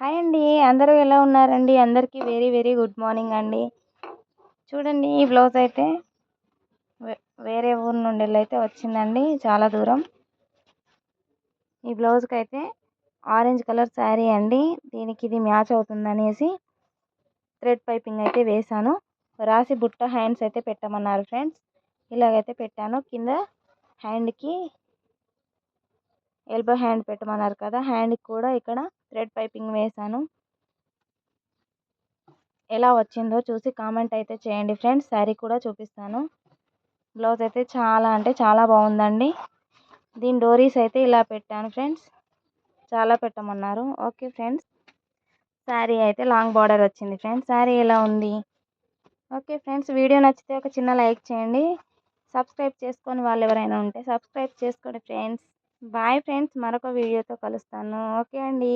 Hi అండి. అందరూ ఎలా ఉన్నారండి? అందరికీ వెరీ వెరీ గుడ్ మార్నింగ్ అండి. చూడండి ఈ బ్లౌజ్ అయితే వేరే ఊరు నుండి అయితే వచ్చిందండి చాలా దూరం. ఈ బ్లౌజ్కి అయితే ఆరెంజ్ కలర్ శారీ అండి. దీనికి ఇది మ్యాచ్ అవుతుందనేసి థ్రెడ్ పైపింగ్ అయితే వేశాను. రాసి బుట్ట హ్యాండ్స్ అయితే పెట్టమన్నారు ఫ్రెండ్స్. ఇలాగైతే పెట్టాను. కింద హ్యాండ్కి ఎల్బో హ్యాండ్ పెట్టమన్నారు కదా హ్యాండ్కి కూడా ఇక్కడ థ్రెడ్ పైపింగ్ వేసాను ఎలా వచ్చిందో చూసి కామెంట్ అయితే చేయండి ఫ్రెండ్స్ శారీ కూడా చూపిస్తాను. బ్లౌజ్ అయితే చాలా అంటే చాలా బాగుందండి. దీని డోరీస్ అయితే ఇలా పెట్టాను ఫ్రెండ్స్ చాలా పెట్టమన్నారు. ఓకే ఫ్రెండ్స్ శారీ అయితే లాంగ్ బార్డర్ వచ్చింది ఫ్రెండ్స్ శారీ ఎలా ఉంది? ఓకే ఫ్రెండ్స్ వీడియో నచ్చితే ఒక చిన్న లైక్ చేయండి. సబ్స్క్రైబ్ చేసుకొని వాళ్ళు ఎవరైనా ఉంటే సబ్స్క్రైబ్ చేసుకోండి ఫ్రెండ్స్ బాయ్ ఫ్రెండ్స్. మరొక వీడియోతో కలుస్తాను. ఓకే అండి.